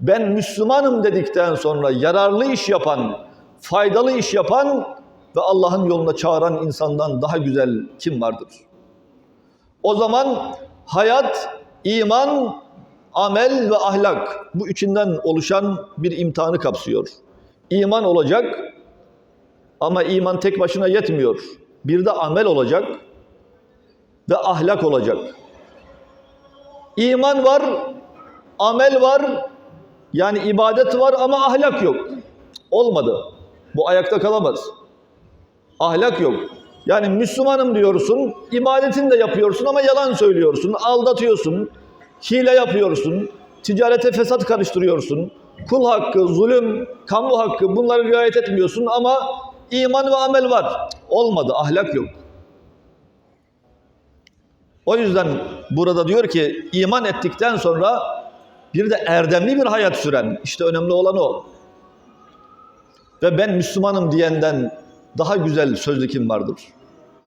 ben Müslümanım dedikten sonra yararlı iş yapan, faydalı iş yapan ve Allah'ın yoluna çağıran insandan daha güzel kim vardır? O zaman hayat, iman, amel ve ahlak bu üçünden oluşan bir imtihanı kapsıyor. İman olacak ama iman tek başına yetmiyor. Bir de amel olacak ve ahlak olacak. İman var, amel var, yani ibadet var ama ahlak yok. Olmadı. Bu ayakta kalamaz. Ahlak yok. Yani Müslümanım diyorsun, ibadetini de yapıyorsun ama yalan söylüyorsun, aldatıyorsun, hile yapıyorsun, ticarete fesat karıştırıyorsun, kul hakkı, zulüm, kamu hakkı bunları riayet etmiyorsun ama iman ve amel var. Olmadı, ahlak yok. O yüzden burada diyor ki iman ettikten sonra bir de erdemli bir hayat süren, işte önemli olan o. Ve ben Müslümanım diyenden daha güzel sözlü kim vardır?